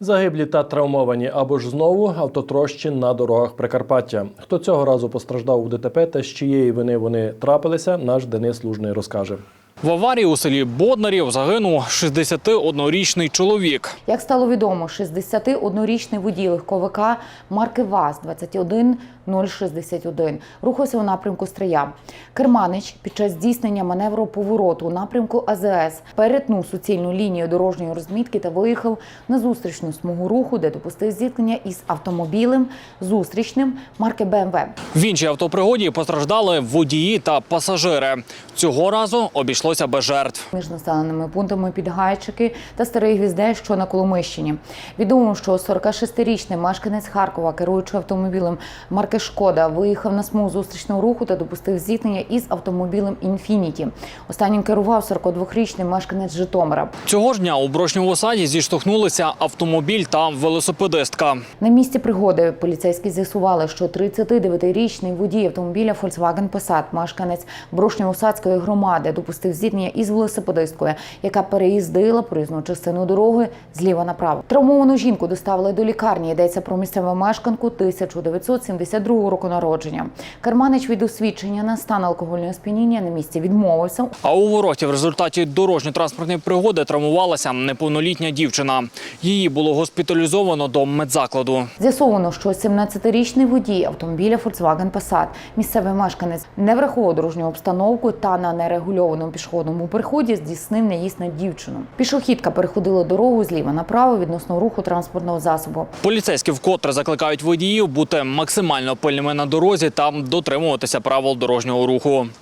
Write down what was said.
Загиблі та травмовані або ж знову автотрощі на дорогах Прикарпаття. Хто цього разу постраждав у ДТП та з чиєї вини вони трапилися, наш Денис Лужний розкаже. В аварії у селі Боднарів загинув 61-річний чоловік. Як стало відомо, 61-річний водій легковика марки ВАЗ 21061 рухався у напрямку Стрия. Керманич під час здійснення маневру повороту у напрямку АЗС перетнув суцільну лінію дорожньої розмітки та виїхав на зустрічну смугу руху, де допустив зіткнення із автомобілем зустрічним марки БМВ. В іншій автопригоді постраждали водії та пасажири. Цього разу обійшлося без жертв. між населеними пунктами Підгайчики та Старий Гвіздей, що на Коломищині. Відомо, що 46-річний мешканець Харкова, керуючи автомобілем марки Шкода, виїхав на смугу зустрічного руху та допустив зіткнення із автомобілем Інфініті. Останнім керував 42-річний мешканець Житомира. Цього ж дня у брошньому саді зіштовхнулися автомобіль та велосипедистка. На місці пригоди поліцейські з'ясували, що 39-річний водій автомобіля Volkswagen Passat, мешканець Брошньо-Осадської громади, допустив зіткнення із велосипедисткою, яка переїздила проїзну частину дороги зліва направо. Травмовану жінку доставили до лікарні. Йдеться про місцеву мешканку 1972 року народження. Керманич від освідчення на стан алкогольного сп'яніння на місці відмовився. А у вороті в результаті дорожньо-транспортної пригоди травмувалася неповнолітня дівчина. Її було госпіталізовано до медзакладу. З'ясовано, що 17-річний водій автомобіля Volkswagen Passat, місцевий мешканець, не враховував дорожню обстановку та на нерегульованому пішохідному переході здійснив наїзд на дівчину. Пішохідка переходила дорогу зліва направо відносно руху транспортного засобу. Поліцейські вкотре закликають водіїв бути максимально пильними на дорозі та дотримуватися правил дорожнього руху.